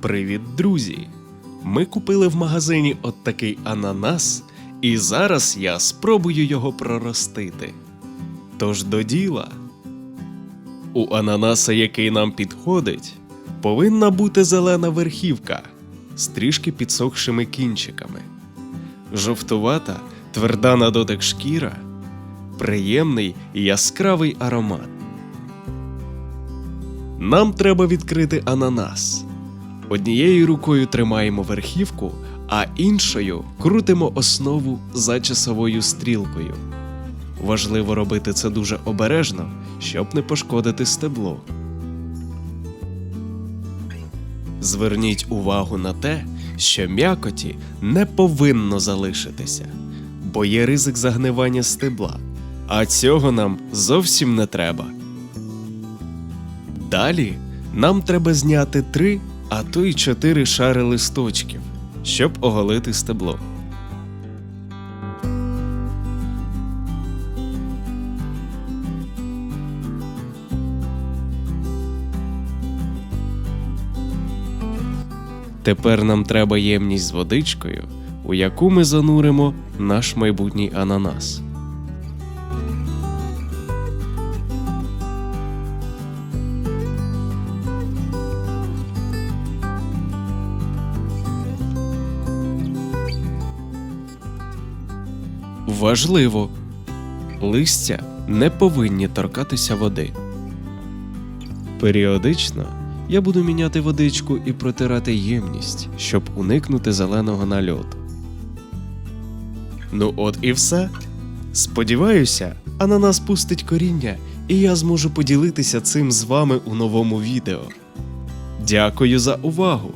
Привіт, друзі! Ми купили в магазині от такий ананас, і зараз я спробую його проростити. Тож до діла. У ананаса, який нам підходить, повинна бути зелена верхівка з трішки підсохшими кінчиками, жовтувата, тверда на дотик шкіра, приємний і яскравий аромат. Нам треба відкрити ананас. Однією рукою тримаємо верхівку, а іншою крутимо основу за часовою стрілкою. Важливо робити це дуже обережно, щоб не пошкодити стебло. Зверніть увагу на те, що м'якоті не повинно залишитися, бо є ризик загнивання стебла, а цього нам зовсім не треба. Далі нам треба зняти три, а то й чотири шари листочків, щоб оголити стебло. Тепер нам треба ємність з водичкою, у яку ми зануримо наш майбутній ананас. Важливо, листя не повинні торкатися води. Періодично я буду міняти водичку і протирати ємність, щоб уникнути зеленого нальоту. Ну от і все. Сподіваюся, ананас пустить коріння, і я зможу поділитися цим з вами у новому відео. Дякую за увагу!